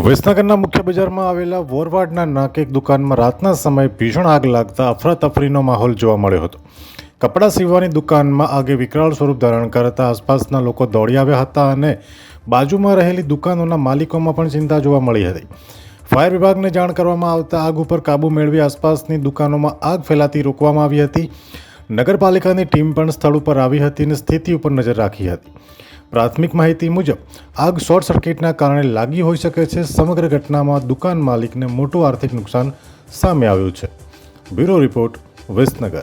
વિસનગરના મુખ્ય બજારમાં આવેલા વોરવાડના નાકેક દુકાનમાં રાતના સમયે ભીષણ આગ લાગતા અફરાતફરીનો માહોલ જોવા મળ્યો હતો. કપડાં સીવવાની દુકાનમાં આગે વિકરાળ સ્વરૂપ ધારણ કરતા આસપાસના લોકો દોડી આવ્યા હતા અને બાજુમાં રહેલી દુકાનોના માલિકોમાં પણ ચિંતા જોવા મળી હતી. ફાયર વિભાગને જાણ કરવામાં આવતા આગ ઉપર કાબૂ મેળવી આસપાસની દુકાનોમાં આગ ફેલાતી રોકવામાં આવી હતી. નગરપાલિકાની ટીમ પણ સ્થળ ઉપર આવી હતી અને સ્થિતિ ઉપર નજર રાખી હતી. પ્રાથમિક માહિતી મુજબ, આગ શોર્ટ સર્કિટના કારણે લાગી હોઈ શકે છે. સમગ્ર ઘટનામાં દુકાન માલિકને મોટું આર્થિક નુકસાન સામે આવ્યું છે. Bureau report Visnagar